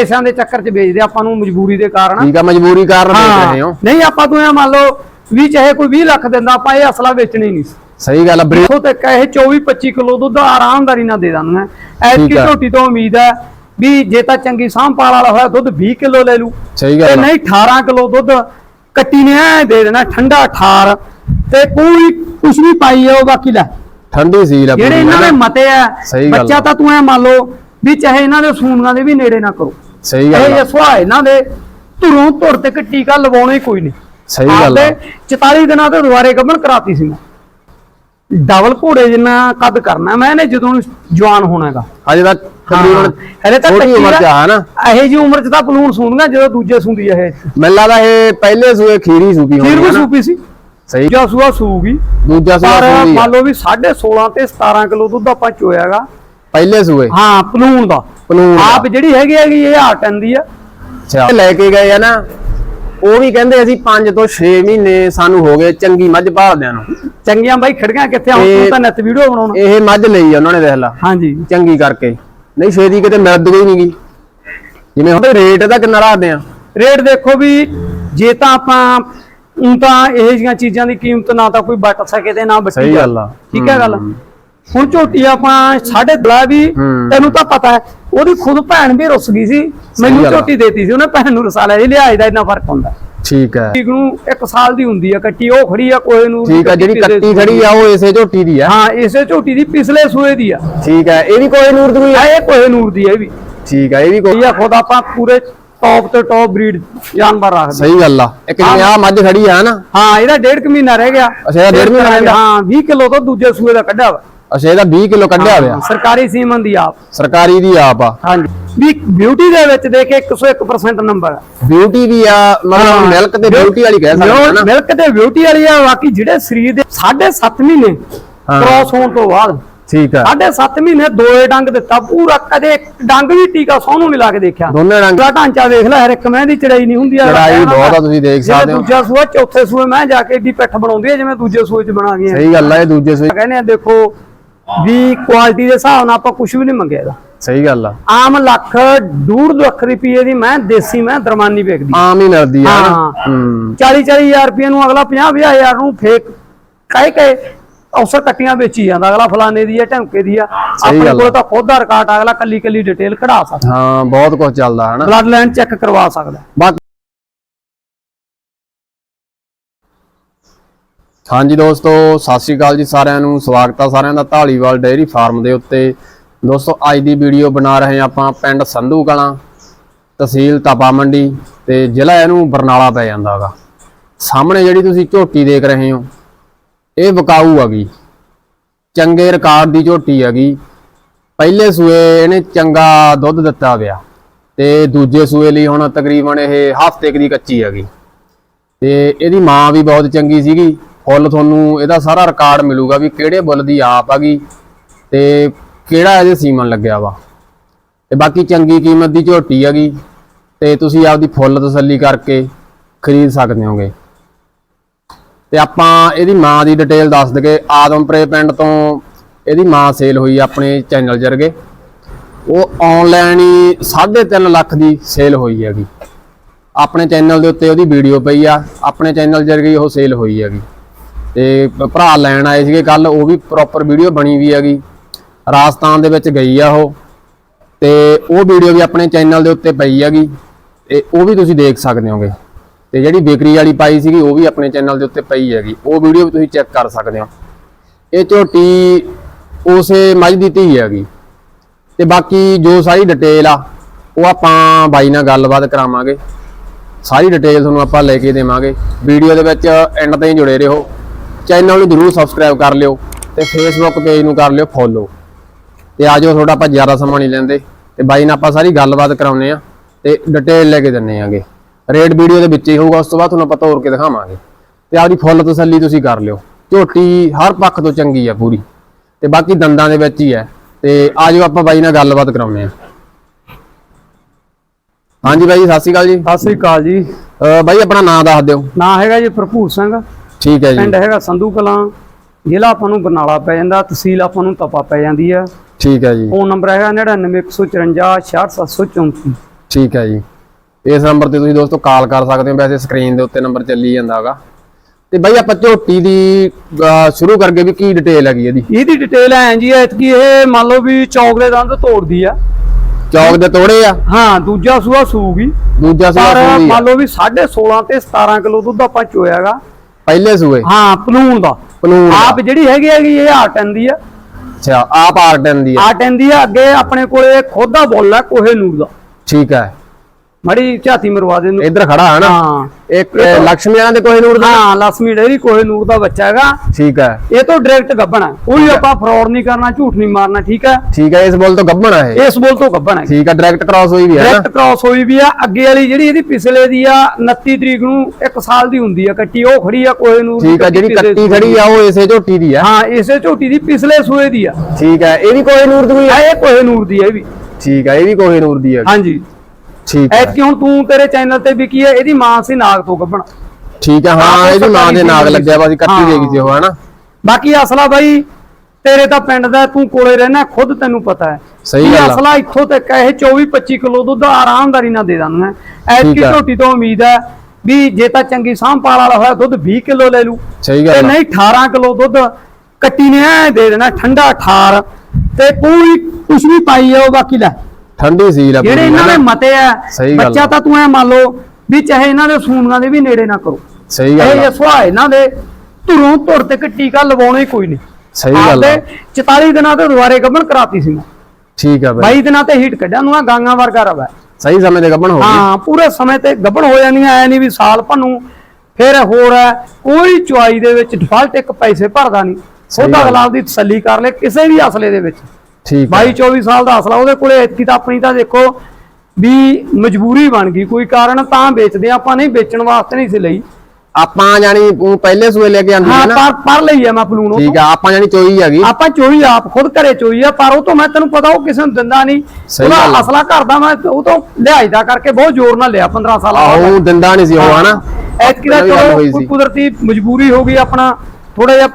ਪੈਸਿਆਂ ਦੇ ਚੱਕਰ 'ਚ ਵੇਚਦੇ ਆਪਾਂ ਨੂੰ ਮਜਬੂਰੀ ਦੇ ਕਾਰਨ। ਠੀਕ ਆ ਮਜਬੂਰੀ ਕਾਰਨ ਦੇਖ ਰਹੇ ਹੋ। ਨਹੀਂ ਆਪਾਂ ਤੂੰ ਇਹ ਮੰਨ ਲਓ ਵੀ ਚਾਹੇ ਕੋਈ 20 ਲੱਖ ਦਿੰਦਾ ਆਪਾਂ ਇਹ ਅਸਲਾ ਵੇਚਣਾ ਨਹੀਂ ਸੀ। ਸਹੀ ਗੱਲ ਬਰੀ ਦੇਖੋ ਤੇ ਕਹੇ 24 25 ਕਿਲੋ ਦੁੱਧ ਆਰਾਮਦਾਰੀ ਨਾਲ ਦੇ ਦਾਂਗਾ ਐਤਕੀ। ਝੋਟੀ ਤੋਂ ਉਮੀਦ ਹੈ ਵੀ ਜੇ ਤਾਂ ਚੰਗੀ ਸਾਂਭਾਲ ਵਾਲਾ ਹੋਇਆ ਦੁੱਧ 20 ਕਿਲੋ ਲੈ ਲੂ ਸਹੀ ਗੱਲ ਨਹੀਂ 18 ਕਿਲੋ ਦੁੱਧ ਕੱਟੀ ਨੇ ਐ ਦੇ ਦੇਣਾ ਠੰਡਾ ਠਾਰ ਤੇ ਕੋਈ ਕੁਛ ਵੀ ਪਾਈ ਉਹ ਬਾਕੀ ਲੈ। ਠੰਡੀ ਸੀਲ ਆ ਜਿਹੜੇ ਇਹਨਾਂ ਦੇ? ਮਤੇ ਆ ਬੱਚਾ। ਤਾਂ ਤੂੰ ਐ ਮੰਨ ਲਓ ਵੀ ਚਾਹੇ ਇਹਨਾਂ ਦੇ ਸੂਣਾਂ ਦੇ ਵੀ ਨੇੜੇ ਨਾ ਕਰੋ। ਸਹੀ ਗੱਲ ਇਹ ਆ, ਇਹਨਾਂ ਦੇ ਧੁਰੋਂ ਧੁਰ ਤੇ ਟੀਕਾ ਲਵਾਉਣਾ ਹੀ ਕੋਈ ਨਹੀਂ। ਸਹੀ ਗੱਲ ਆ। ਆਪਦੇ 44 ਦਿਨਾਂ ਤੇ ਦੁਬਾਰੇ ਗੱਭਣ ਕਰਾਤੀ ਸੀ ਮੈਂ। ਡਬਲ ਘੋੜੇ ਜਿੰਨਾ ਕੱਦ ਕਰਨਾ ਮੈਂ ਇਹਨੇ ਜਦੋਂ ਜਵਾਨ ਹੋਣਾਗਾ ਅਜੇ ਤਾਂ ਤਕਰੀਬਨ ਹਲੇ ਤਾਂ ਛੋਟੀ ਉਮਰ ਚ ਆ ਨਾ ਇਹੋ ਜੀ ਉਮਰ ਚ ਤਾਂ ਬਲੂਨ ਸੂਣਗਾ ਜਦੋਂ ਦੂਜੇ ਸੂੰਦੀ ਇਹ। ਮੈਨੂੰ ਲੱਗਦਾ ਇਹ ਪਹਿਲੇ ਸੂਏ ਖੀਰੀ ਸੂਪੀ ਹੋਣੀ ਫਿਰ ਵੀ ਹੈ ਨਾ? ਸੂਪੀ ਸੀ। ਸਹੀ। ਦੂਜਾ ਸੂਆ ਸੂਗੀ। ਦੂਜਾ ਸੂਆ ਪਰ ਸੂਈ ਆ। ਮੰਨ ਲਓ ਵੀ 16.5 ਤੇ 17 ਕਿਲੋ ਦੁੱਧ ਆਪਾਂ ਚੋਇਆਗਾ। ਪਹਿਲੇ ਸੂਏ। ਹਾਂ ਪਲੂਣ ਦਾ। ਦਾ। ਆਪ ਜਿਹੜੀ ਹੈਗੀ ਹੈਗੀ ਇਹ ਆਟਨ ਦੀ ਆ। ਅੱਛਾ। ਲੈ ਕੇ ਗਏ ਆ ਨਾ ਉਹ ਵੀ ਕਹਿੰਦੇ ਅਸੀਂ 5 ਤੋਂ 6 ਮਹੀਨੇ ਸਾਨੂੰ ਹੋ ਗਏ ਚੰਗੀ ਮੱਝ ਭਾਲਦਿਆਂ ਨੂੰ। ਚੰਗੀਆਂ ਬਾਈ ਖੜੀਆਂ ਕਿੱਥੇ ਇਹ- ਤੂੰ ਤਾਂ ਨੈਟ ਵੀਡੀਓ ਬਣਾਉਣਾ। ਇਹ ਮੱਝ ਲਈ ਆ ਉਹਨਾਂ ਨੇ ਦੇਖ ਲਾ। ਹਾਂਜੀ। ਚੰਗੀ ਕਰਕੇ। ਨਹੀਂ ਛੇਦੀ ਕਿਤੇ ਮਿਲਦ ਗਈ ਨਹੀਂਗੀ ਜਿਵੇਂ ਹੁਣ ਰੇਟ ਇਹਦਾ ਕਿੰਨਾ ਰੱਖਦੇ ਆ? ਰੇਟ ਦੇਖੋ ਵੀ ਜੇ ਤਾਂ ਆਪਾਂ ਊਂ ਤਾਂ ਇਹ ਜੀਆਂ ਚੀਜ਼ਾਂ ਦੀ ਕੀਮਤ ਨਾ ਤਾਂ ਕੋਈ ਬਟ ਸਕੇ ਤੇ ਨਾ ਸਹੀ ਜਾ। ਗੱਲ ਆ। ਠੀਕ ਹੈ। ਗੱਲ। ਹੁਣ ਝੋਟੀ ਆਪਾਂ ਸਾਢੇ ਦਲਾ ਵੀ ਹੂੰ। ਤੈਨੂੰ ਤਾਂ ਪਤਾ ਹੈ ਉਹਦੀ ਖੁਦ ਭੈਣ ਵੀ ਰੁੱਸ ਗਈ ਸੀ ਮੈਨੂੰ ਆ। ਝੋਟੀ ਦੇਤੀ ਸੀ ਉਹਨੇ ਭੈਣ ਨੂੰ ਰਸਾ ਲਿਆ ਇਹ ਲਿਹਾਜ਼ ਦਾ ਇੰਨਾ ਫ਼ਰਕ ਹੁੰਦਾ। ਠੀਕ ਹੈ। ਠੀਕ ਨੂੰ ਇੱਕ ਸਾਲ ਦੀ ਹੁੰਦੀ ਆ ਕੱਟੀ ਉਹ ਖੜੀ ਆ ਕੋਏ ਨੂੰ ਠੀਕ ਆ ਜਿਹੜੀ ਕੱਟੀ ਖੜੀ ਆ ਉਹ ਇਸੇ ਝੋਟੀ ਦੀ ਆ। ਹਾਂ ਇਸੇ ਝੋਟੀ ਦੀ ਪਿਛਲੇ ਸੂਏ ਦੀ ਆ। ਠੀਕ ਹੈ ਇਹ ਵੀ ਕੋਈ ਨੂਰ ਦੀ ਆ? ਇਹ ਕੋਏ ਨੂਰ ਦੀ ਆ ਇਹ ਵੀ। ਠੀਕ ਹੈ ਇਹ ਵੀ ਕੋਈ ਆ ਖੁਦ ਆਪਾਂ ਪੂਰੇ ਟੌਪ ਤੇ ਟੌਪ ਬਰੀਡ ਜਾਨਵਰ ਰੱਖਦੇ। ਸਹੀ ਗੱਲ ਆ ਇੱਕ ਜਿਵੇਂ ਆ ਮੱਝ ਖੜੀ ਆ ਨਾ? ਹਾਂ ਇਹਦਾ ਡੇਢ ਕੁ ਮਹੀਨਾ ਰਹਿ ਗਿਆ। ਅੱਛਾ, ਇਹਦਾ ਡੇਢ ਮਹੀਨਾ। ਹਾਂ 20 ਕਿਲੋ ਤੋਂ ਦੂਜੇ ਸੂਏ ਦਾ ਕੱਢਿਆ ਵਾ। ਅੱਛਾ ਇਹਦਾ 20 ਕਿਲੋ ਕੱਢਿਆ ਹੋਇਆ। ਸਰਕਾਰੀ ਸੀਮਨ ਦੀ ਆਪ। ਸਰਕਾਰੀ ਦੀ ਆਪ ਆ। ਹਾਂਜੀ। ਵੀ ਬਿਊਟੀ ਦੇ ਵਿੱਚ ਦੇਖੇ 101% ਨੰਬਰ ਹੈ ਬਿਊਟੀ ਵੀ ਆ। ਮਤਲਬ ਮਿਲਕ ਤੇ ਬਿਊਟੀ ਵਾਲੀ ਕਹਿ ਸਕਦੇ ਆ ਨਾ। ਮਿਲਕ ਤੇ ਬਿਊਟੀ ਵਾਲੀ ਆ ਬਾਕੀ ਜਿਹੜੇ ਸਰੀਰ ਦੇ 7.5 ਮਹੀਨੇ ਹਾਂ। ਕ੍ਰੋਸ ਹੋਣ ਤੋਂ ਬਾਅਦ। ਠੀਕ ਆ। 7.5 ਮਹੀਨੇ ਦੋਏ ਡੰਗ ਦਿੱਤਾ ਪੂਰਾ ਕਦੇ ਇੱਕ ਡੰਗ ਵੀ ਟੀਕਾ ਸੋਹਣੋਂ ਨਹੀਂ ਲਾ ਕੇ ਦੇਖਿਆ। ਦੋਨੇ ਰੰਗ ਪੂਰਾ ਢਾਂਚਾ ਦੇਖ ਲੈ ਹਰ ਇੱਕ ਮੈਂ ਦੀ ਚੜਾਈ ਨਹੀਂ ਹੁੰਦੀ ਆ ਚੜਾਈ ਬਹੁਤ ਆ, ਤੁਸੀਂ ਦੇਖ ਸਕਦੇ ਹੋ। ਦੂਜਾ ਸੂਆ ਚੌਥੇ ਸੂਏ ਮੈਂ ਜਾ ਕੇ ਏਡੀ ਪਿੱਠ ਬਣਾਉਂਦੀ ਹੈ ਜਿਵੇਂ ਦੂਜੇ ਸੂਏ ਚ ਬਣਾ ਗਈ ਸਹੀ ਗੱਲ ਆ ਇਹ ਦੂਜੇ ਸੂਏ ਕਹਿੰਦੇ ਆ ਦੇਖੋ ਵੀ ਕੁਆਲਿਟੀ ਦੇ ਹਿਸਾਬ ਨਾਲ ਆਪਾਂ ਕੁਝ ਵੀ ਨਹੀਂ ਮੰਗਿਆ ਇਹਦਾ। ਸਹੀ ਗੱਲ ਆ। ਆਮ ਲੱਖ ਡੂਢ ਲੱਖ ਰੁਪਏ ਦੀ ਮੈਂ ਦੇਸੀ ਮੈਂ ਦਰਮਾਨੀ ਵੇਚਦੀ। ਆਮ ਹੀ ਮਿਲਦੀ ਆ। ਹਾਂ। ਹੂੰ। 40 40000 ਰੁਪਏ ਨੂੰ ਅਗਲਾ 50 ਹਜ਼ਾਰ ਨੂੰ ਫੇਕ ਕਹਿ ਕੇ ਅਵਸਰ ਕੱਟੀਆਂ ਵੇਚੀ ਜਾਂਦਾ। ਅਗਲਾ ਫਲਾਣੇ ਦੀ ਹੈ ਢੰਕੇ ਦੀ ਆ। ਆਪਣੇ ਕੋਲ ਆ। ਤਾਂ ਖੁਦ ਦਾ ਰਿਕਾਰਡ ਅਗਲਾ ਕੱਲੀ ਕੱਲੀ ਡਿਟੇਲ ਕਢਾ ਸਕਦਾ। ਹਾਂ ਬਹੁਤ ਕੁਝ ਚੱਲਦਾ ਹਨਾ। ਬਲੱਡ ਲਾਈਨ ਚੈੱਕ ਕਰਵਾ ਸਕਦਾ। ਹਾਂਜੀ ਦੋਸਤੋ, ਸਤਿ ਸ਼੍ਰੀ ਅਕਾਲ ਜੀ ਸਾਰਿਆਂ ਨੂੰ। ਸਵਾਗਤ ਆ ਸਾਰਿਆਂ ਦਾ ਢਾਲੀਵਾਲ ਡੇਅਰੀ ਫਾਰਮ ਦੇ ਉੱਤੇ। ਦੋਸਤੋ, ਅੱਜ ਦੀ ਵੀਡੀਓ ਬਣਾ ਰਹੇ ਹਾਂ ਆਪਾਂ ਪਿੰਡ ਸੰਧੂ ਕਲਾਂ, ਤਹਿਸੀਲ ਤਪਾ ਮੰਡੀ ਤੇ ਜ਼ਿਲ੍ਹਾ ਇਹਨੂੰ ਬਰਨਾਲਾ ਪੈ ਜਾਂਦਾ ਹੈਗਾ ਸਾਹਮਣੇ ਜਿਹੜੀ ਤੁਸੀਂ ਝੋਟੀ ਦੇਖ ਰਹੇ ਹੋ, ਇਹ ਵਿਕਾਊ ਹੈਗੀ ਚੰਗੇ ਰਿਕਾਰਡ ਦੀ ਝੋਟੀ ਹੈਗੀ ਪਹਿਲੇ ਸੂਏ ਇਹਨੇ ਚੰਗਾ ਦੁੱਧ ਦਿੱਤਾ ਗਿਆ ਤੇ ਦੂਜੇ ਸੂਏ ਲਈ ਹੁਣ ਤਕਰੀਬਨ ਇਹ ਹਫ਼ਤੇ ਕੁ ਦੀ ਕੱਚੀ ਹੈਗੀ ਤੇ ਇਹਦੀ ਮਾਂ ਵੀ ਬਹੁਤ ਚੰਗੀ ਸੀਗੀ। ਫੁੱਲ ਤੁਹਾਨੂੰ ਇਹਦਾ ਸਾਰਾ ਰਿਕਾਰਡ ਮਿਲੂਗਾ ਵੀ ਕਿਹੜੇ ਬੁੱਲ ਦੀ ਆਪ ਹੈਗੀ ਤੇ ਕਿਹੜਾ ਇਹਦੇ ਸੀਮਨ ਲੱਗਿਆ ਵਾ। ਤੇ ਬਾਕੀ ਚੰਗੀ ਕੀਮਤ ਦੀ ਝੋਟੀ ਹੈਗੀ ਤੇ ਤੁਸੀਂ ਆਪਦੀ ਫੁੱਲ ਤਸੱਲੀ ਕਰਕੇ ਖਰੀਦ ਸਕਦੇ ਹੋਗੇ। ਤੇ ਆਪਾਂ ਇਹਦੀ ਮਾਂ ਦੀ ਡਿਟੇਲ ਦੱਸ ਦਗੇ ਆਦਮਪੁਰੇ ਪਿੰਡ ਤੋਂ ਇਹਦੀ ਮਾਂ ਸੇਲ ਹੋਈ ਆਪਣੇ ਚੈਨਲ ਜਰਗੇ। ਉਹ ਆਨਲਾਈਨ ਹੀ 3.5 ਲੱਖ ਦੀ ਸੇਲ ਹੋਈ ਹੈਗੀ। ਆਪਣੇ ਚੈਨਲ ਦੇ ਉੱਤੇ ਉਹਦੀ ਵੀਡੀਓ ਪਈ ਆ। ਆਪਣੇ ਚੈਨਲ ਜਰਗੇ ਉਹ ਸੇਲ ਹੋਈ ਹੈਗੀ। ਤੇ ਭਰਾ ਲੈਣ ਆਏ ਸੀਗੇ ਕੱਲ ਉਹ ਵੀ ਪ੍ਰੋਪਰ ਵੀਡੀਓ ਬਣੀ ਵੀ ਹੈਗੀ। ਰਾਜਸਥਾਨ ਦੇ ਵਿੱਚ ਗਈ ਆ ਉਹ। ਤੇ ਉਹ ਵੀਡੀਓ ਵੀ ਆਪਣੇ ਚੈਨਲ ਦੇ ਉੱਤੇ ਪਈ ਹੈਗੀ। ਤੇ ਉਹ ਵੀ ਤੁਸੀਂ ਦੇਖ ਸਕਦੇ ਹੋਗੇ। ਤੇ ਜਿਹੜੀ ਬੇਕਰੀ ਵਾਲੀ ਪਾਈ ਸੀਗੀ, ਉਹ ਵੀ ਆਪਣੇ ਚੈਨਲ ਦੇ ਉੱਤੇ ਪਈ ਹੈਗੀ। ਉਹ ਵੀਡੀਓ ਵੀ ਤੁਸੀਂ ਚੈੱਕ ਕਰ ਸਕਦੇ ਹੋ। ਇਹ ਝੋਟੀ ਉਸੇ ਮੱਝ ਦੀ ਧੀ ਹੈਗੀ। ਤੇ ਬਾਕੀ ਜੋ ਸਾਰੀ ਡਿਟੇਲ ਆ, ਉਹ ਆਪਾਂ ਬਾਈ ਨਾਲ ਗੱਲਬਾਤ ਕਰਾਵਾਂਗੇ। ਸਾਰੀ ਡਿਟੇਲ ਤੁਹਾਨੂੰ ਆਪਾਂ ਲੈ ਕੇ ਦੇਵਾਂਗੇ। ਵੀਡੀਓ ਦੇ ਵਿੱਚ ਐਂਡ ਤਾਈਂ ਜੁੜੇ ਰਹੋ। ਚੈਨਲ ਨੂੰ ਜਰੂਰ ਸਬਸਕ੍ਰਾਈਬ ਕਰ ਲਿਓ ਤੇ ਫੇਸਬੁੱਕ ਪੇਜ ਨੂੰ ਕਰ ਲਿਓ ਫੋਲੋ ਤੇ ਆਜੋ ਥੋੜਾ ਆਪਾਂ ਜ਼ਿਆਦਾ ਸਮਾਂ ਨਹੀਂ ਲੈਂਦੇ। ਤੇ ਬਾਈ ਨਾਲ ਆਪਾਂ ਸਾਰੀ ਗੱਲਬਾਤ ਕਰਾਉਨੇ ਆ ਤੇ ਡਿਟੇਲ ਲੈ ਕੇ ਦਿੰਨੇ ਆਂਗੇ ਰੇਟ ਵੀਡੀਓ ਦੇ ਵਿੱਚ ਹੀ ਹੋਊਗਾ ਉਸ ਤੋਂ ਬਾਅਦ ਤੁਹਾਨੂੰ ਆਪਾਂ ਤੋੜ ਕੇ ਦਿਖਾਵਾਂਗੇ। ਤੇ ਆਪਦੀ ਫੁੱਲ ਤਸੱਲੀ ਤੁਸੀਂ ਕਰ ਲਿਓ। ਝੋਟੀ ਹਰ ਪੱਖ ਤੋਂ ਚੰਗੀ ਆ ਪੂਰੀ। ਤੇ ਬਾਕੀ ਦੰਦਾਂ ਦੇ ਵਿੱਚ ਹੀ ਹੈ। ਤੇ ਆਜੋ ਆਪਾਂ ਬਾਈ ਨਾਲ ਗੱਲਬਾਤ ਕਰਾਉਨੇ ਆ ਹਾਂਜੀ ਬਾਈ ਸਤਿ ਸ਼੍ਰੀ ਅਕਾਲ ਜੀ। ਸਤਿ ਸ੍ਰੀ ਅਕਾਲ ਜੀ। ਬਾਈ ਆਪਣਾ ਨਾਮ ਦੱਸ ਦਿਓ। ਨਾਂ ਹੈਗਾ ਜੀ ਭਰਪੂਰ ਸਿੰਘ। ਠੀਕ ਹੈ ਜੀ। ਪਿੰਡ ਹੈਗਾ ਸੰਧੂ ਕਲਾਂ ਜ਼ਿਲ੍ਹਾ ਆਪਾਂ ਨੂੰ ਬਰਨਾਲਾ ਪੈ ਜਾਂਦਾ ਤਹਿਸੀਲ ਆਪਾਂ ਨੂੰ ਤਪਾ ਪੈ ਜਾਂਦੀ ਆ ਠੀਕ ਹੈ ਜੀ। ਫੋਨ ਨੰਬਰ ਹੈਗਾ 9914566734 ਠੀਕ ਹੈ ਜੀ। ਇਸ ਨੰਬਰ ਤੇ ਤੁਸੀਂ ਦੋਸਤੋ ਕਾਲ ਕਰ ਸਕਦੇ ਹੋ ਵੈਸੇ ਸਕਰੀਨ ਦੇ ਉੱਤੇ ਨੰਬਰ ਚੱਲੀ ਜਾਂਦਾ ਹੈਗਾ। ਤੇ ਬਾਈ ਆਪਾਂ ਝੋਟੀ ਦੀ ਸ਼ੁਰੂ ਕਰਕੇ ਵੀ ਕੀ ਡਿਟੇਲ ਹੈਗੀ ਇਹਦੀ? ਇਹਦੀ ਡਿਟੇਲ ਐ ਜੀ ਐਤਕੀ ਇਹ ਮੰਨ ਲਓ ਵੀ ਚੌਕ ਦੇ ਦੰਦ ਤੋੜਦੀ ਆ। ਚੌਕ ਦੇ ਤੋੜੇ ਆ? ਹਾਂ ਦੂਜਾ ਸੂਆ ਸੂਗੀ ਦੂਜਾ ਸੂਆ ਮੰਨ ਲਓ ਵੀ 16.5 ਤੇ 17 ਕਿਲੋ ਦੁੱਧ ਆਪਾਂ ਚੋਇਆਗਾ। ਪਹਿਲੇ ਸੂਏ? ਹਾਂ ਪਲੂਣ ਦਾ। ਪਲੂਣ ਦਾ। ਆਪ ਜਿਹੜੀ ਹੈਗੀ ਹੈਗੀ ਇਹ ਆਟਨ ਦੀ ਆ। ਅੱਛਾ ਆਪ ਆਰਟਨ ਦੀ ਆ। ਆਟਨ ਦੀ ਆ ਅੱਗੇ ਆਪਣੇ ਕੋਲੇ ਖੁਦ ਬੋਲ ਹੈ ਕੋਹੇ ਨੂਰ ਦਾ। ਠੀਕ ਹੈ ਮੜੀ ਝਾਤੀ ਮਰਵਾ ਦੇ ਨੂੰ ਇੱਧਰ ਖੜਾ ਹੈ ਨਾ। ਹਾਂ। ਇੱਕ ਲక్ష్ਮੀਆਂ ਦੇ ਕੋਹੇ ਨੂਰ ਦਾ? ਹਾਂ ਲక్ష్ਮੀ ਡੇਰੀ ਕੋਹੇ ਨੂਰ ਦਾ ਬੱਚਾ ਹੈਗਾ। ਠੀਕ ਹੈ। ਇਹ ਤੋਂ ਡਾਇਰੈਕਟ ਗੱਭਣ ਕੋਈ ਆਪਾਂ ਫਰਾਡ ਨਹੀਂ ਕਰਨਾ ਝੂਠ ਨਹੀਂ ਮਾਰਨਾ ਠੀਕ ਹੈ? ਠੀਕ ਹੈ ਇਸ ਬੋਲ ਤੋਂ ਗੱਭਣ ਹੈ ਇਸ ਬੋਲ ਤੋਂ ਗੱਭਣ ਹੈ। ਠੀਕ ਹੈ ਡਾਇਰੈਕਟ ਕ੍ਰਾਸ ਹੋਈ ਵੀ ਹੈ ਡਾਇਰੈਕਟ ਕ੍ਰਾਸ ਹੋਈ ਵੀ ਆ। ਅੱਗੇ ਵਾਲੀ ਜਿਹੜੀ ਇਹਦੀ ਪਿਛਲੇ ਦੀ ਆ 29 ਤਰੀਕ ਨੂੰ ਇੱਕ ਸਾਲ ਦੀ ਹੁੰਦੀ ਆ ਕੱਟੀ ਉਹ ਖੜੀ ਆ ਕੋਹੇ ਨੂਰ ਠੀਕ ਹੈ ਜਿਹੜੀ ਕੱਟੀ ਖੜੀ ਆ ਉਹ ਇਸੇ ਝੋਟੀ ਦੀ ਆ। ਹਾਂ ਇਸੇ ਝੋਟੀ ਦੀ ਪਿਛਲੇ ਸੂਏ ਦੀ ਆ। ਠੀਕ ਹੈ ਇਹ ਵੀ ਕੋਹੇ ਨੂਰ ਦੀ ਆ? ਇਹ ਕੋਹੇ ਨੂਰ ਦੀ ਆ ਇਹ ਵੀ। ਠੀਕ ਹੈ ਇਹ ਵੀ ਕੋਹੇ ਨੂਰ ਦੀ ਆ। ਹਾਂਜੀ। ਠੀਕ ਹੈ ਐਤਕੀ ਹੁਣ ਤੂੰ ਤੇਰੇ ਚੈਨਲ ਤੇ ਵੀ ਕੀ ਹੈ ਇਹਦੀ ਮਾਂ ਸੀ ਨਾਗ ਤੋਂ ਗੱਬਣਾ ਠੀਕ ਹੈ ਹਾਂ ਇਹਦੀ ਮਾਂ ਦੇ ਨਾਗ ਲੱਗਿਆ ਸੀ ਕੱਟੀ। ਦੇਗੀ ਸੀ ਉਹ ਹਨਾ ਬਾਕੀ ਅਸਲਾ ਬਾਈ ਤੇਰੇ ਤਾਂ ਪਿੰਡ ਦਾ ਤੂੰ ਕੋਲੇ ਰਹਿਣਾ ਖੁਦ ਤੈਨੂੰ ਪਤਾ ਹੈ ਸਹੀ ਗੱਲ। ਅਸਲਾ ਇੱਥੋਂ ਤੱਕ ਇਹ 24 25 ਕਿਲੋ ਦੁੱਧ ਆਰਾਮਦਾਰੀ ਨਾਲ ਦੇ ਦਾਂਗਾ ਐਤਕੀ ਠੀਕ ਆ। ਝੋਟੀ ਤੋਂ ਉਮੀਦ ਹੈ ਵੀ ਜੇ ਤਾਂ ਚੰਗੀ ਸਾਂਭਾਲ ਵਾਲਾ ਹੋਇਆ ਦੁੱਧ 20 ਕਿਲੋ ਲੈ ਲੂ ਸਹੀ ਤੇ ਗੱਲ ਆ। ਨਹੀਂ 18 ਕਿਲੋ ਦੁੱਧ ਕੱਟੀ ਨੇ ਐ ਦੇ ਦੇਣਾ ਠੰਡਾ ਠਾਰ ਤੇ ਕੋਈ ਕੁਛ ਵੀ ਪਾਈ ਆ ਉਹ ਬਾਕੀ ਲੈ ਠੰਡੀ ਸੀ ਲੱਗ ਜਿਹੜੇ ਇਹਨਾਂ ਦੇ ਮਤੇ ਆ ਸਹੀ ਗੱਲ ਬੱਚਾ ਆ। ਤਾਂ ਤੂੰ ਐ ਮੰਨ ਲਓ ਵੀ ਚਾਹੇ ਇਹਨਾਂ ਦੇ ਸੂਣਾਂ ਦੇ ਵੀ ਨੇੜੇ ਨਾ ਕਰੋ। ਸਹੀ ਗੱਲ ਇਹ ਆ। ਸੁਹਾ ਇਹਨਾਂ ਦੇ ਧੁਰੋਂ ਧੁਰ ਤੇ ਟੀਕਾ ਲਵਾਉਣਾ ਹੀ ਕੋਈ ਨਹੀਂ। ਸਹੀ ਗੱਲ ਆ। ਆਪਦੇ 44 ਦਿਨਾਂ ਤੇ ਦੁਬਾਰੇ ਗੱਭਣ ਕਰਾਤੀ ਸੀ ਮੈਂ। ਠੀਕ ਹੈ ਬਾਈ। 22 ਦਿਨਾਂ ਤੇ ਹੀਟ ਕੱਢਿਆ ਨੂੰ ਆ ਗਾਂਗਾ ਵਰਗਾ ਰਵਾ। ਸਹੀ ਸਮੇਂ ਤੇ ਗੱਭਣ ਹੋ ਗਈ। ਹਾਂ ਪੂਰੇ ਸਮੇਂ ਤੇ ਗੱਭਣ ਹੋ ਜਾਂਦੀਆਂ ਐ ਨਹੀਂ ਵੀ ਸਾਲ ਭੰਨੂ ਫਿਰ ਹੋਰ ਹੈ ਕੋਈ ਚੁਆਈ ਦੇ ਵਿੱਚ ਡਿਫਾਲਟ ਇੱਕ ਪੈਸੇ ਭਰਦਾ ਨਹੀਂ। ਉਹਦਾ ਗੱਲ। ਅਗਲਾ ਦੀ ਤਸੱਲੀ ਕਰ ਲੈ ਕਿਸੇ ਵੀ ਅਸਲੇ ਦੇ ਵਿੱਚ। ਠੀਕ ਹੈ। 22 24 ਸਾਲ ਦਾ ਅਸਲਾ ਉਹਦੇ ਕੋਲੇ ਐਤਕੀ ਤਾਂ ਆਪਣੀ ਤਾਂ ਦੇਖੋ ਵੀ ਮਜਬੂਰੀ ਬਣ ਗਈ ਕੋਈ ਕਾਰਨ ਤਾਂ ਵੇਚਦੇ ਆਪਾਂ ਨਹੀਂ ਵੇਚਣ ਵਾਸਤੇ ਨਹੀਂ ਸੀ ਲਈ। ਆਪਾਂ ਜਾਨੀ ਪਹਿਲੇ ਸੂਏ ਲੈ ਕੇ ਆਂਦੀ ਹਾਂ ਹੈ ਨਾ। ਪਰ ਪਰ ਲਈ ਆ ਮੈਂ ਪਲੂਨ ਉਹ ਠੀਕ ਆ ਆਪਾਂ ਜਾਨੀ ਚੋਈ ਹੈਗੀ ਆਪਾਂ ਚੋਈ ਆਪ ਖੁਦ ਘਰੇ ਚੋਈ ਆ ਪਰ ਉਹ ਤੋਂ ਮੈਂ ਤੈਨੂੰ ਪਤਾ ਉਹ ਕਿਸੇ ਨੂੰ ਦਿੰਦਾ ਨਹੀਂ। ਉਹਦਾ ਅਸਲਾ ਘਰ ਦਾ ਮੈਂ ਉਹ ਤੋਂ ਲਿਹਾਇਦਾ ਕਰਕੇ ਬਹੁਤ ਜ਼ੋਰ ਨਾਲ ਲਿਆ 15 ਸਾਲਾਂ ਬਾਅਦ। ਆਹੋ ਦਿੰਦਾ ਨਹੀਂ ਸੀ ਉਹ ਹਨਾ। ਐਤਕੀ ਦਾ ਚਲੋ। ਕੁਦਰਤੀ ਮਜਬੂਰੀ ਹੋ ਗਈ ਆਪਣਾ ਥੋੜਾ ਜਿਹਾ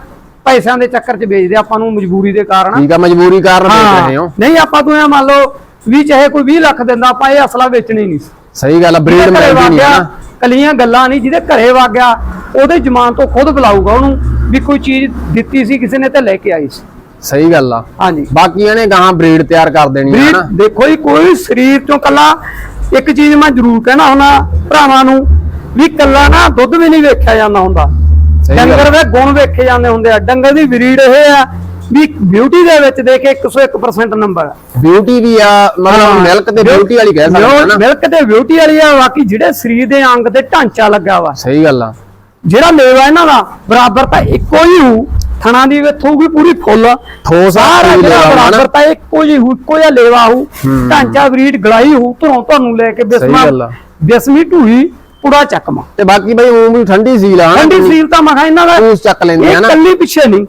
ਪੈਸਿਆਂ ਦੇ ਚੱਕਰ 'ਚ ਵੇਚਦੇ ਆਪਾਂ ਨੂੰ ਮਜਬੂਰੀ ਦੇ ਕਾਰਨ। ਠੀਕ ਆ ਮਜਬੂਰੀ ਕਾਰਨ ਵੇਚ ਰਹੇ ਹੋ। ਨਹੀਂ ਆਪਾਂ ਤੂੰ ਇਹ ਮੰਨ ਲਓ ਵੀ ਚਾਹੇ ਕੋਈ 20 ਲੱਖ ਦਿੰਦਾ ਆਪਾਂ ਇਹ ਅਸਲਾ ਵੇਚਣੀ ਨਹੀਂ ਸਹੀ ਗੱਲ ਆ ਬਰੀਡ ਮਿਲਦੀ ਨਹੀਂ ਨਾ। ਕਲੀਆਂ ਗੱਲਾਂ ਨਹੀਂ ਜਿਹਦੇ ਘਰੇ ਵਗ ਗਿਆ ਉਹਦੇ ਜ਼ਮਾਨ ਤੋਂ ਖੁਦ ਬੁਲਾਊਗਾ ਉਹਨੂੰ ਵੀ ਕੋਈ ਚੀਜ਼ ਦਿੱਤੀ ਸੀ ਕਿਸੇ ਨੇ ਤੇ ਲੈ ਕੇ ਆਈ ਸੀ। ਸਹੀ ਗੱਲ ਆ। ਹਾਂਜੀ। ਬਾਕੀ ਇਹਨੇ ਗਾਂ ਬਰੀਡ ਤਿਆਰ ਕਰ ਦੇਣੀ ਹੈ ਨਾ ਦੇਖੋ ਜੀ ਕੋਈ ਸਰੀਰ ਚੋਂ ਕੱਲਾ ਇੱਕ ਚੀਜ਼ ਮੈਂ ਜ਼ਰੂਰ ਕਹਿਣਾ ਹੁੰਦਾ ਭਰਾਵਾਂ ਨੂੰ ਵੀ ਕੱਲਾ ਨਾ ਦੁੱਧ ਵੀ ਨਹੀਂ ਵੇਖਿਆ ਜਾਂਦਾ ਹੁੰਦਾ। ਡੰਗਰ ਦੇ ਗੁਣ ਵੇਖੇ ਜਾਂਦੇ ਹੁੰਦੇ ਆ। ਡੰਗਰ ਦੀ ਬਰੀਡ ਇਹ ਆ ਵੀ ਬਿਊਟੀ ਦੇ ਵਿੱਚ ਦੇਖੇ 101% ਨੰਬਰ ਬਿਊਟੀ ਵੀ ਆ ਮਤਲਬ ਮਿਲਕ ਤੇ ਬਿਊਟੀ ਵਾਲੀ ਕਹਿ ਸਕਦੇ ਹਾਂ ਨਾ। ਮਿਲਕ ਤੇ ਬਿਊਟੀ ਵਾਲੀ ਆ ਬਾਕੀ ਜਿਹੜੇ ਸਰੀਰ ਦੇ ਅੰਗ ਤੇ ਢਾਂਚਾ ਲੱਗਾ ਵਾ। ਸਹੀ ਗੱਲ ਆ। ਜਿਹੜਾ ਲੇਵਾ ਇਹਨਾਂ ਦਾ ਬਰਾਬਰ ਤਾਂ ਇੱਕੋ ਹੀ ਹੋਊ। ਥਣਾ ਦੀ ਵਿੱਚ ਹੋਊਗੀ ਪੂਰੀ ਫੁੱਲ। ਠੋਸ ਆ। ਬਰਾਬਰ ਤਾਂ ਇੱਕੋ ਹੀ ਹੋਊ ਇੱਕੋ ਜਿਹਾ ਲੇਵਾ ਹੂੰ। ਢਾਂਚਾ ਬਰੀਡ ਗਲਾਈ ਹੋਊ ਧਰੋਂ ਤੁਹਾਨੂੰ ਲੈ ਕੇ ਬਿਸਮਾ। ਬਿਸਮੀ ਢੂਈ ਪੁੜਾ ਚੱਕਮਾ ਤੇ ਬਾਕੀ ਬਈ ਉਹ ਵੀ ਠੰਡੀ ਸੀਲ ਆ ਠੰਡੀ ਸੀਲ ਤਾਂ ਮਖਾ ਇਹਨਾਂ ਦਾ ਜੂਸ ਚੱਕ ਲੈਂਦੇ ਆ ਇਹ ਨਾ। ਕੱਲੀ ਪਿੱਛੇ ਨਹੀਂ।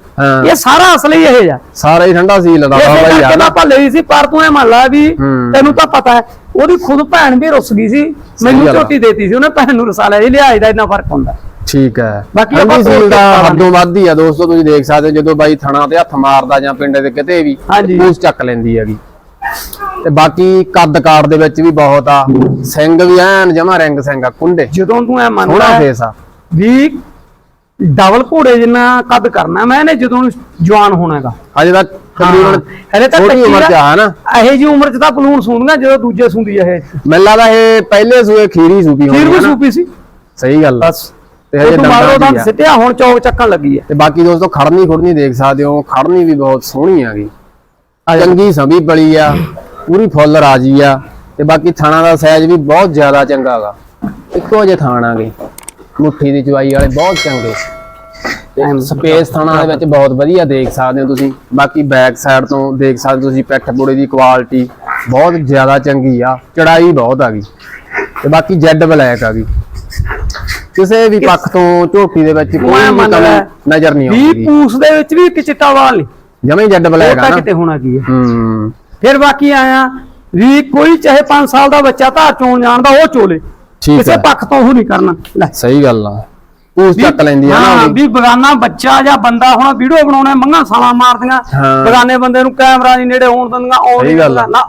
ਇਹ ਸਾਰਾ ਅਸਲੀ ਇਹ ਜਾ ਸਾਰਾ ਹੀ ਠੰਡਾ ਸੀਲ ਦਾ ਬਾਬਾ ਯਾਰ ਤਾਂ ਆਪਾਂ ਲਈ ਸੀ ਪਰ ਤੂੰ ਇਹ ਮੰਨ ਲਾ ਵੀ। ਤੈਨੂੰ ਤਾਂ ਪਤਾ ਹੈ ਉਹਦੀ ਖੁਦ ਭੈਣ ਵੀ ਰੁੱਸ ਗਈ ਸੀ। ਮੈਨੂੰ। ਝੋਟੀ ਦੇਤੀ ਸੀ ਉਹਨੇ ਭੈਣ ਨੂੰ ਰਸਾਲਿਆ ਜੀ ਲਿਆਈ ਦਾ ਇੰਨਾ ਫ਼ਰਕ ਹੁੰਦਾ। ਠੀਕ ਹੈ। ਬਾਕੀ ਠੰਡੀ ਸੀਲ ਦਾ ਹੱਦੋਂ ਵੱਧ ਹੀ ਆ ਦੋਸਤੋ ਤੁਸੀਂ ਦੇਖ ਸਕਦੇ ਜਦੋਂ ਬਾਈ ਥਣਾ ਤੇ ਹੱਥ ਮਾਰਦਾ ਜਾਂ ਪਿੰਡ ਦੇ ਕਿਤੇ ਵੀ ਹਾਂਜੀ। ਜੂਸ ਚੱਕ ਲੈਂਦੀ ਹੈਗੀ। ਤੇ ਬਾਕੀ ਕੱਦ ਕਾਰ ਦੇ ਵਿੱਚ ਵੀ ਬਹੁਤ ਆ। ਸਿੰਘ ਵੀ ਐਨ ਜਮਾ ਰਿੰਗ ਸਿੰਘ ਆ ਕੁੰਡੇ। ਜਦੋਂ ਤੂੰ ਇਹ ਮੰਨਦਾ ਸੋਹਣਾ ਫੇਸ ਆ। ਵੀ ਡਬਲ ਘੋੜੇ ਜਿੰਨਾ ਕੱਦ ਕਰਨਾ ਮੈਂ ਇਹਨੇ ਜਦੋਂ ਜਵਾਨ ਹੋਣਾਗਾ ਅਜੇ ਤੱਕ ਤਕਰੀਬਨ ਹਲੇ ਤਾਂ ਛੋਟੀ ਉਮਰ ਚ ਆ ਨਾ? ਇਹੋ ਜੀ ਉਮਰ ਚ ਤਾਂ ਪਲੂਣ ਸੂਣਗਾ ਜਦੋਂ ਦੂਜੇ ਸੁੰਦੀ ਇਹ। ਮੈਨੂੰ ਲੱਗਦਾ ਇਹ ਪਹਿਲੇ ਸੂਏ ਖੀਰੀ ਸੂਪੀ ਹੋਣੀ ਵੀ ਨਾ। ਸੂਪੀ ਸੀ। ਸਹੀ ਗੱਲ ਆ। ਬਸ। ਤੇ ਹਜੇ ਤੋਂ ਬਾਅਦ ਦੰਦਾਂ ਆ। ਸਿੱਟਿਆ ਹੁਣ ਚੌਕ ਚੱਕਣ ਲੱਗੀ ਹੈ। ਤੇ ਬਾਕੀ ਦੋਸਤੋ ਖੜਨੀ ਖੁੜਨੀ ਦੇਖ ਸਕਦੇ ਹੋ ਖੜਨੀ ਵੀ ਬਹੁਤ ਸੋਹਣੀ ਹੈਗੀ। ਚੰਗੀ ਸਭੀ ਬਲੀ ਆ। ਪੂਰੀ ਫੁੱਲ ਰਾਜੀ ਆ ਤੇ ਬਾਕੀ ਥਾਣਾ ਦਾ ਸਾਈਜ਼ ਵੀ ਬਹੁਤ ਜ਼ਿਆਦਾ ਚੰਗਾ ਹੈਗਾ ਇੱਕੋ ਜਿਹੇ ਥਾਣਾ ਗਏ ਮੁੱਠੀ ਦੀ ਚਵਾਈ ਵਾਲੇ ਬਹੁਤ ਚੰਗੇ। ਸਪੇਸ ਥਾਣਾ ਦੇ ਵਿੱਚ ਬਹੁਤ ਵਧੀਆ ਦੇਖ ਸਕਦੇ ਹੋ ਤੁਸੀਂ। ਬਾਕੀ ਬੈਕ ਸਾਈਡ ਤੋਂ ਦੇਖ ਸਕਦੇ ਹੋ ਤੁਸੀਂ ਪਿੱਠ ਬੁੜੇ ਦੀ ਕੁਆਲਿਟੀ ਬਹੁਤ ਜ਼ਿਆਦਾ ਚੰਗੀ ਆ। ਚੜਾਈ ਬਹੁਤ ਆ ਗਈ ਤੇ ਬਾਕੀ ਜੈਡ ਬਲੈਕ ਆ ਗਈ ਕਿਸੇ ਵੀ ਪੱਖ ਤੋਂ ਝੋਟੀ ਦੇ ਵਿੱਚ ਕੋਈ ਮੈਂ ਵੀ ਮੰਨ ਲੈ ਕਮੀ ਨਜ਼ਰ ਨਹੀਂ ਵੀ ਆਉਂਦੀ। ਪੂਸ ਦੇ ਵਿੱਚ ਵੀ ਇੱਕ ਚਿੱਟਾ ਵਾਲ ਨਹੀਂ। ਜਮੇ ਜੈਡ ਬਲੈਕ ਆ ਨਾ। ਕਿਤੇ ਹੋਣਾ ਕੀ ਹੈ ਹੂੰ। ਫਿਰ ਬਾਕੀ ਆਇਆ ਵੀ ਕੋਈ ਚਾਹੇ 5 ਸਾਲ ਦਾ ਬੱਚਾ ਧਾਰ ਚੋਣ ਜਾਣਦਾ ਉਹ ਚੋਲੇ। ਠੀਕ ਕਿਸੇ ਹੈ। ਪੱਖ ਤੋਂ ਉਹ ਨਹੀਂ ਕਰਨਾ। ਲੈ। ਸਹੀ ਗੱਲ ਆ। ਪੂਸ ਚੱਕ ਲੈਂਦੀ ਆ ਨਾ ਹਾਂ ਉਹਦੀ। ਵੀ ਬਗਾਨਾ ਬੱਚਾ ਜਾਂ ਬੰਦਾ ਹੁਣ ਵੀਡੀਓ ਬਣਾਉਣੇ ਮੰਗਾ ਸਾਲਾਂ ਮਾਰਦੀਆਂ। ਹਾਂ। ਬਗਾਨੇ ਬੰਦੇ ਨੂੰ ਕੈਮਰਾ ਨਹੀਂ ਨੇੜੇ ਹੋਣ ਦਿੰਦੀਆਂ ਉਹ ਸਹੀ ਨਹੀਂ ਗੱਲ ਆ। ਨਾ।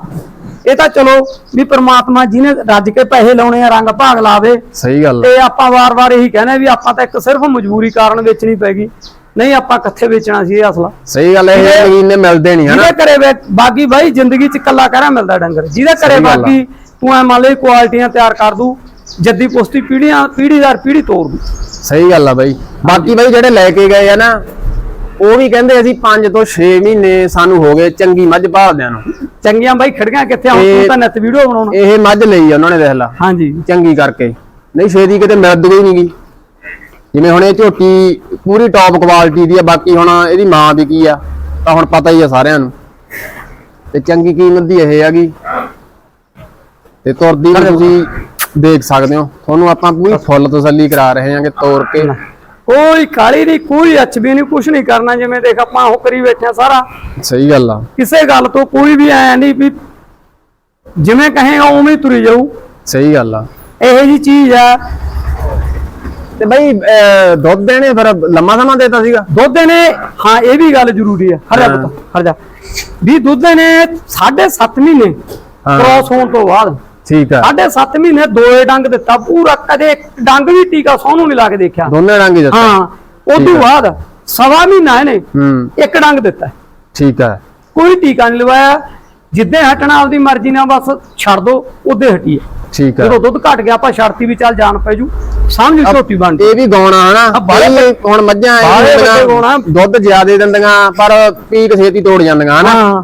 ਇਹ ਤਾਂ ਚਲੋ ਵੀ ਪ੍ਰਮਾਤਮਾ ਜਿਹਨੇ ਰੱਜ ਕੇ ਪੈਸੇ ਲਾਉਣੇ ਆ ਰੰਗ ਭਾਗ ਲਾਵੇ। ਸਹੀ ਗੱਲ ਆ। ਤੇ ਆਪਾਂ ਵਾਰ-ਵਾਰ ਇਹੀ ਕਹਿੰਦੇ ਵੀ ਆਪਾਂ ਤਾਂ ਇੱਕ ਸਿਰਫ ਮਜਬੂਰੀ ਕਾਰਨ ਵੇਚਣੀ ਪੈਗੀ ਨਹੀਂ ਆਪਾਂ ਕਿੱਥੇ ਵੇਚਣਾ ਸੀ ਇਹ ਅਸਲਾ ਸਹੀ ਗੱਲ ਹੈ ਇਹ ਨਗੀਨੇ ਮਿਲਦੇ ਨਹੀਂ ਹਨਾ? ਜਿਹਦੇ ਘਰੇ ਬਾਗੀ ਬਾਈ ਜ਼ਿੰਦਗੀ ਚ ਕੱਲਾ ਕਰਾ ਮਿਲਦਾ ਡੰਗਰ? ਜਿਹਦੇ ਘਰੇ। ਬਾਗੀ ਤੂੰ ਐ ਮੰਨ ਕੁਆਲਿਟੀਆਂ ਤਿਆਰ ਕਰ ਦੂ ਜੱਦੀ ਪੁਸ਼ਤੀ ਪੀੜੀਆਂ ਪੀੜੀਦਾਰ ਪੀੜੀ ਤੋੜ ਦੂ। ਸਹੀ ਗੱਲ ਆ ਬਾਈ। ਬਾਕੀ ਬਾਈ ਜਿਹੜੇ ਲੈ ਕੇ ਗਏ ਆ ਨਾ ਉਹ ਵੀ ਕਹਿੰਦੇ ਅਸੀਂ 5 ਤੋਂ 6 ਮਹੀਨੇ ਸਾਨੂੰ ਹੋ ਗਏ ਚੰਗੀ ਮੱਝ ਭਾਲਦਿਆਂ ਨੂੰ। ਚੰਗੀਆਂ ਬਾਈ ਖੜੀਆਂ ਕਿੱਥੇ ਇਹ- ਤੂੰ ਤਾਂ ਨੈਟ ਵੀਡੀਓ ਬਣਾਉਣਾ। ਇਹ ਮੱਝ ਲਈ ਉਹਨਾਂ ਨੇ ਦੇਖ ਲਾ। ਹਾਂਜੀ। ਚੰਗੀ ਕਰਕੇ। ਨਹੀਂ ਛੇਦੀ ਕਿਤੇ ਮਿਲਦੀ ਹੀ ਨਹੀਂਗੀ ਜਿਵੇਂ ਹੁਣ ਇਹ ਝੋਟੀ ਪੂਰੀ ਟੌਪ ਕੁਆਲਿਟੀ ਦੀ ਆ ਬਾਕੀ ਹੁਣ ਇਹਦੀ ਮਾਂ ਵੀ ਕੀ ਆ ਤਾਂ ਹੁਣ ਪਤਾ ਹੀ ਆ ਸਾਰਿਆਂ ਨੂੰ। ਤੇ ਚੰਗੀ ਕੀਮਤ ਦੀ ਇਹ ਹੈਗੀ ਤੇ ਤੁਰਦੀ ਵੀ ਤੁਸੀਂ ਦੇਖ ਸਕਦੇ ਹੋ। ਤੁਹਾਨੂੰ ਆਪਾਂ ਪੂਰੀ ਫੁੱਲ ਤਸੱਲੀ ਕਰਾ ਰਹੇ ਹਾਂਗੇ ਤੋੜ ਕੇ। ਕੋਈ ਕਾਲੀ ਨਹੀਂ ਕੋਈ ਅਚਬੀ ਨਹੀਂ ਕੁਛ ਨਹੀਂ ਕਰਨਾ ਜਿਵੇਂ ਦੇਖ ਆਪਾਂ ਉਹ ਕਰੀ ਬੈਠੇ ਆ ਸਾਰਾ। ਸਹੀ ਗੱਲ ਆ। ਕਿਸੇ ਗੱਲ ਤੋਂ ਕੋਈ ਵੀ ਐ ਨਹੀਂ ਵੀ ਜਿਵੇਂ ਕਹੇਗਾ ਉਵੇਂ ਹੀ ਤੁਰੀ ਜਾਊ। ਸਹੀ ਗੱਲ ਆ। ਇਹੋ ਜੀ ਚੀਜ਼ ਆ ਤੇ ਬਈ ਦੁੱਧ ਦੇਣੇ ਫਿਰ ਲੰਮਾ ਸਮਾਂ ਦੇਤਾ ਸੀਗਾ? ਦੁੱਧ ਨੇ ਹਾਂ ਇਹ ਵੀ ਗੱਲ ਜ਼ਰੂਰੀ ਹੈ। ਹਰ ਜਾ ਹਾਂ। ਪੁੱਤ ਹਰ ਜਾ। ਵੀ ਦੁੱਧ ਨੇ 7.5 ਮਹੀਨੇ ਹਾਂ। ਕ੍ਰੋਸ ਹੋਣ ਤੋਂ ਬਾਅਦ। ਠੀਕ ਆ। 7.5 ਮਹੀਨੇ ਦੋਏ ਡੰਗ ਦਿੱਤਾ ਪੂਰਾ ਕਦੇ ਇੱਕ ਡੰਗ ਵੀ ਟੀਕਾ ਸੋਹਣੂ ਨਹੀਂ ਲਾ ਕੇ ਦੇਖਿਆ। ਦੋਨੇ ਹੀ ਦਿੱਤੇ। ਹਾਂ ਉਸ ਤੋਂ ਹੈ। ਬਾਅਦ ਸਵਾ ਮਹੀਨਾ ਇਹਨੇ ਹੂੰ। ਇੱਕ ਡੰਗ ਦਿੱਤਾ। ਠੀਕ ਆ। ਕੋਈ ਟੀਕਾ ਨਹੀਂ ਲਵਾਇਆ। ਜਿੱਦੇ ਹਟਣਾ ਆਪਦੀ ਮਰਜ਼ੀ ਨਾਲ ਬਸ ਛੱਡ ਦੋ ਉਹਦੇ ਹਟੀ ਹੈ ਠੀਕ ਆ। ਜਦੋਂ ਦੁੱਧ ਘਟ ਗਿਆ ਆਪਾਂ ਛੱਡਤੀ ਵੀ ਚੱਲ ਜਾਨ ਪੈ ਜੂ। ਸਮਝ ਝੋਟੀ ਬਣ ਇਹ ਵੀ ਗਾਉਣਾ ਹਨਾ। ਬਾਹਲੇ ਕਈ ਹੁਣ ਮੱਝਾਂ ਇਹ ਬਾਹਲੇ ਗਾਉਣਾ। ਦੁੱਧ ਜ਼ਿਆਦੇ ਦਿੰਦੀਆਂ ਪਰ ਪੀਕ ਛੇਤੀ ਤੋੜ ਜਾਂਦੀਆਂ ਹਨਾ।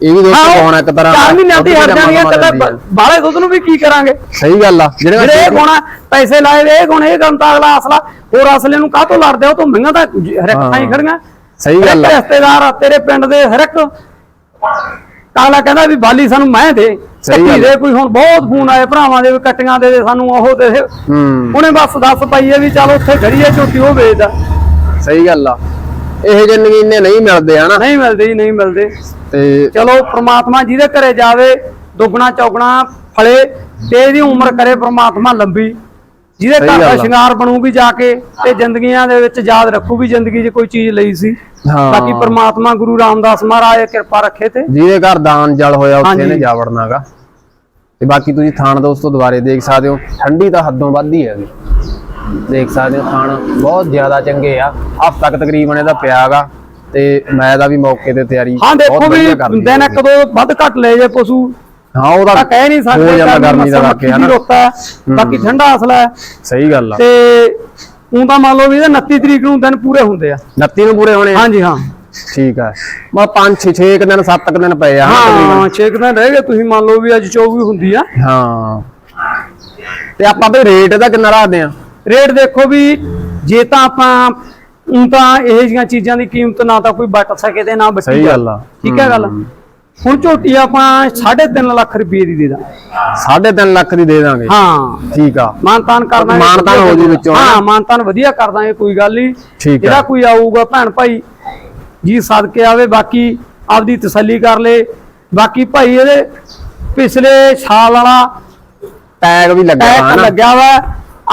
ਇਹ ਵੀ ਦੁੱਧ ਗਾਉਣਾ ਇੱਕ ਤਰ੍ਹਾਂ ਚਾਰ ਮਹੀਨਿਆਂ ਦੀ ਦੁੱਧ ਹਟ ਜਾਣੀਆਂ ਕਦੇ। ਬਾਲੇ ਦੁੱਧ ਨੂੰ ਵੀ ਕੀ ਕਰਾਂਗੇ? ਸਹੀ ਗੱਲ ਆ ਜਿਹੜੇ ਇਹ ਗੁਣਾ ਪੈਸੇ ਲਾਏ ਵੇ ਇਹ ਗੁਣ ਇਹ ਗੰਤਾ ਅਗਲਾ ਅਸਲਾ। ਹੋਰ ਅਸਲੇ ਨੂੰ ਕਾਹਤੋਂ ਲੜਦੇ ਹੋ? ਤੂੰ ਮਹੀਆਂ ਤਾਂ ਹਰ ਇੱਕ ਹਾਂ। ਥਾਈ ਖੜੀਆਂ। ਸਹੀ ਗੱਲ ਇੱਕ ਆ। ਰਿਸ਼ਤੇਦਾਰ ਆ, ਤੇਰੇ ਪਿੰਡ ਦੇ ਹਰ ਇੱਕ ਕਾਲਾ ਕਹਿੰਦਾ ਵੀ ਬਾਲੀ ਸਾਨੂੰ ਮੈਂ ਦੇ। ਸਹੀ ਦੇ ਕੋਈ ਹੁਣ ਬਹੁਤ ਫੋਨ ਆਏ ਭਰਾਵਾਂ ਦੇ ਵੀ ਕੱਟੀਆਂ ਦੇ ਦੇ ਸਾਨੂੰ ਉਹ ਦੇ ਉਹਨੇ ਬਸ ਦੱਸ ਪਾਈਏ ਵੀ ਚੱਲ ਉੱਥੇ ਖੜੀਏ ਝੋਟੀ ਉਹ ਵੇਚਦਾ। ਸਹੀ ਗੱਲ ਆ। ਇਹ ਜ਼ਿੰਦਗੀ ਇੰਨੇ ਨਹੀਂ ਮਿਲਦੇ ਹਨਾ? ਨਹੀਂ ਮਿਲਦੇ ਜੀ ਨਹੀਂ ਮਿਲਦੇ। ਤੇ ਚਲੋ ਪ੍ਰਮਾਤਮਾ ਜਿਹਦੇ ਘਰੇ ਜਾਵੇ ਦੁੱਗਣਾ ਚੌਗਣਾ ਫਲੇ ਤੇ ਇਹਦੀ ਉਮਰ ਕਰੇ ਪ੍ਰਮਾਤਮਾ ਲੰਬੀ। ਜਿਹਦੇ ਘਰ ਦਾ। ਸ਼ਿੰਗਾਰ ਬਣੂਗੀ ਜਾ ਕੇ ਤੇ ਜ਼ਿੰਦਗੀਆਂ ਦੇ ਵਿੱਚ ਯਾਦ ਰੱਖੂ ਵੀ ਜ਼ਿੰਦਗੀ 'ਚ ਕੋਈ ਚੀਜ਼ ਲਈ ਸੀ। ਹਾਂ। ਬਾਕੀ ਪ੍ਰਮਾਤਮਾ ਗੁਰੂ ਰਾਮਦਾਸ ਮਹਾਰਾਜ ਕਿਰਪਾ ਰੱਖੇ ਤੇ। ਜਿਹਦੇ ਘਰ ਦਾਨ ਜਲ ਹੋਇਆ ਉੱਥੇ। ਇਹਨੇ ਜਾ ਵੜਨਾਗਾ ਤੇ ਬਾਕੀ ਤੁਸੀਂ ਥਾਣ ਦੋਸਤੋ ਦੁਬਾਰੇ ਦੇਖ ਸਕਦੇ ਹੋ ਠੰਡੀ ਤਾਂ ਹੱਦੋਂ ਵੱਧ ਹੀ ਹੈਗੀ। ਦੇਖ ਸਕਦੇ ਹੋ ਥਾਣ ਬਹੁਤ ਜ਼ਿਆਦਾ ਚੰਗੇ ਆ। ਹਫ਼ਤਾ ਤੱਕ ਤਕਰੀਬਨ ਇਹਦਾ ਪਿਆਗਾ ਤੇ ਮੈਂ ਦਾ ਵੀ ਮੌਕੇ ਤੇ ਤਿਆਰੀ ਹਾਂ ਦੇਖੋ ਵੀ ਦਿਨ ਇੱਕ ਦੋ ਵੱਧ ਘੱਟ ਲੈ ਜੇ ਪਸ਼ੂ। ਹਾਂ ਉਹਦਾ ਤਾਂ ਕਹਿ ਨਹੀਂ ਹੋ ਸਕਦੇ ਜਾਂਦਾ ਗਰਮੀ ਦਾ ਵਾਕਿਆ ਹੈ। ਬਾਕੀ ਠੰਡਾ ਅਸਲਾ ਹੈ। ਸਹੀ ਗੱਲ ਆ। ਤੇ ਉਹ ਤਾਂ ਮੰਨ ਲਓ ਵੀ ਇਹਦੇ 29 ਤਰੀਕ ਨੂੰ ਦਿਨ ਪੂਰੇ ਹੁੰਦੇ ਆ। 29 ਨੂੰ ਪੂਰੇ ਹੋਣੇ ਆ? ਹਾਂਜੀ ਹਾਂ। ਠੀਕ ਆ। ਮੈਂ 5 6 6 ਦਿਨ 7 ਦਿਨ ਪਏ ਆ ਹਾਂ ਛੇ ਕੁ ਦਿਨ ਰਹਿ ਗਏ ਤੁਸੀਂ ਮੰਨ ਲਓ ਵੀ ਅੱਜ 24 ਹੁੰਦੀ ਆ। ਹਾਂ। ਤੇ ਆਪਾਂ ਵੀ ਰੇਟ ਇਹਦਾ ਕਿੰਨਾ ਰੱਖਦੇ ਆ? ਰੇਟ ਦੇਖੋ ਵੀ ਜੇ ਤਾਂ ਆਪਾਂ ਊਂ ਤਾਂ ਇਹ ਜੀਆਂ ਚੀਜ਼ਾਂ ਦੀ ਕੀਮਤ ਨਾ ਤਾਂ ਕੋਈ ਵੱਟ ਸਕੇ ਤੇ ਨਾ ਸਹੀ। ਗੱਲ ਆ। ਠੀਕ ਹੈ ਗੱਲ? ਹੁਣ ਝੋਟੀ ਆਪਾਂ 3.5 ਲੱਖ ਰੁਪਏ ਦੀ ਦੇ ਦਾਂ 3.5 ਲੱਖ ਦੀ ਦੇ ਦਾਂਗੇ। ਹਾਂ। ਠੀਕ ਆ। ਮਾਨਤਾਨ ਕਰਨਾ ਮਾਨਤਾਨ ਹੋ ਜੀ ਵਿੱਚੋਂ, ਹਾਂ? ਮਾਨਤਾਨ ਵਧੀਆ ਕਰ ਦਾਂਗੇ ਕੋਈ ਗੱਲ ਨਹੀਂ। ਜਿਹੜਾ ਕੋਈ ਆਊਗਾ ਭੈਣ ਭਾਈ ਜੀ ਸਦਕੇ ਆਵੇ ਬਾਕੀ ਆਪਦੀ ਤਸੱਲੀ ਕਰ ਲੇ। ਬਾਕੀ ਭਾਈ ਇਹਦੇ ਪਿਛਲੇ ਸਾਲ ਵਾਲਾ ਟੈਗ ਵੀ ਲੱਗਾ ਵਾ ਹਨਾ? ਲੱਗਿਆ ਵਾ।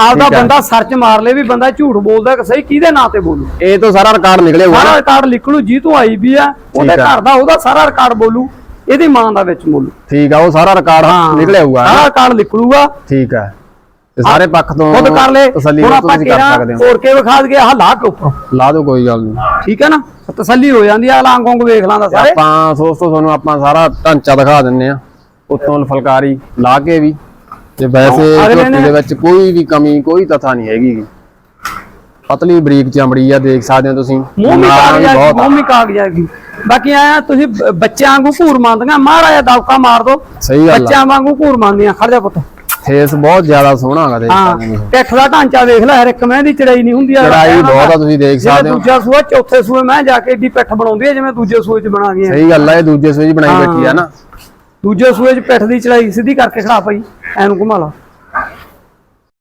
ਆਪਦਾ। ਬੰਦਾ ਸਰਚ ਮਾਰ ਲੇ ਵੀ ਬੰਦਾ ਝੂਠ ਬੋਲਦਾ ਕਿ ਸਹੀ ਕਿਹਦੇ ਨਾਂ ਤੇ ਬੋਲੂ? ਇਹ ਤੋਂ ਸਾਰਾ ਰਿਕਾਰਡ ਨਿਕਲੇ ਹੋਇਆ ਸਾਰਾ ਰਿਕਾਰਡ ਲਿਖ ਲੂ ਜੀ ਤੋਂ ਆਈ ਵੀ ਆ ਉਹਦੇ। ਘਰ ਦਾ ਉਹਦਾ ਸਾਰਾ ਰਿਕਾਰਡ ਬੋਲੂ। ਇਹਦੀ ਮਾਂ ਦਾ ਵਿੱਚ ਬੋਲੂ ਠੀਕ ਆ ਉਹ ਸਾਰਾ ਰਿਕਾਰਡ ਨਿਕਲਿਆ ਹੋਊਗਾ ਸਾਰਾ? ਰਿਕਾਰਡ ਲਿਖ ਲੂਗਾ ਠੀਕ ਆ। ਤੇ ਸਾਰੇ ਪੱਖ ਤੋਂ ਖੁਦ ਕਰ ਲੈ। ਤਸੱਲੀ ਤੁਸੀਂ ਕਰ ਸਕਦੇ ਹੋ। ਤੋੜ ਕੇ ਵਿਖਾ ਦਈਏ? ਆਹ ਲਾ ਕੇ ਉੱਪਰੋਂ। ਲਾ ਦਿਓ ਕੋਈ ਗੱਲ ਨਹੀਂ। ਠੀਕ ਹੈ ਨਾ? ਤਸੱਲੀ ਹੋ ਜਾਂਦੀ ਆ ਲਾਂਗ ਵਾਂਗ ਵੇਖ ਲਾਂਦਾ ਸਾਰੇ। ਆਪਾਂ ਦੋਸਤੋ ਤੁਹਾਨੂੰ ਆਪਾਂ ਸਾਰਾ ਢਾਂਚਾ ਦਿਖਾ ਦਿੰਨੇ ਆ। ਉੱਤੋਂ ਫਲਕਾਰੀ ਲਾ ਕੇ ਵੀ। ਤੇ ਵੈਸੇ ਝੋਟੀ ਦੇ ਵਿੱਚ ਕੋਈ ਵੀ ਕਮੀ ਕੋਈ ਤਥਾ ਨਹੀਂ ਹੈਗੀ। ਪਤਲੀ ਬਰੀਕ ਚਮੜੀ ਆ ਦੇਖ ਸਕਦੇ ਹੋ ਤੁਸੀਂ। ਮੂੰਹ ਵੀ ਕਾਗ ਜਾਏਗੀ ਬਹੁਤ ਆ। ਮੂੰਹ ਵੀ ਕਾਗ ਜਾਏਗੀ ਬਾਕੀ ਆਇਆ ਤੁਸੀਂ ਬੱਚਿਆਂ ਵਾਂਗੂ ਘੂਰ ਮੰਨਦੀਆਂ ਮਹਾਰਾਜਾ ਦਬਕਾ ਮਾਰ ਦੋ। ਸਹੀ ਗੱਲ ਆ। ਬੱਚਿਆਂ ਵਾਂਗੂ ਘੂਰ ਮੰਨਦੀਆਂ ਖੜ ਜਾ ਪੁੱਤ। ਫੇਸ ਬਹੁਤ ਜ਼ਿਆਦਾ ਸੋਹਣਾ ਹੈਗਾ ਦੇਖ ਸਕਦੇ ਹੋ ਪਿੱਠ ਦਾ ਢਾਂਚਾ ਦੇਖ ਲੈ ਹਰ ਇੱਕ ਮੈਂ ਦੀ ਚੜਾਈ ਨਹੀਂ ਹੁੰਦੀ ਆ ਚੜਾਈ ਬਹੁਤ ਆ ਤੁਸੀਂ ਦੇਖ ਸਕਦੇ ਹੋ। ਦੂਜਾ ਸੂਆ ਚੌਥੇ ਸੂਏ ਮੈਂ ਜਾ ਕੇ ਏਡੀ ਪਿੱਠ ਬਣਾਉਂਦੀ ਹੈ ਜਿਵੇਂ ਦੂਜੇ ਸੂਏ 'ਚ ਬਣਾ ਗਈਆਂ। ਸਹੀ ਗੱਲ ਆ ਇਹ ਦੂਜੇ ਸੂਏ 'ਚ ਬਣਾਈ। ਬੈਠੀ ਆ ਨਾ। ਦੂਜੇ ਸੂਏ 'ਚ ਪਿੱਠ ਦੀ ਚੜਾਈ ਸਿੱਧੀ ਕਰਕੇ ਖੜਾ ਪਈ ਐਨੂੰ ਘੁਮਾ ਲਾ।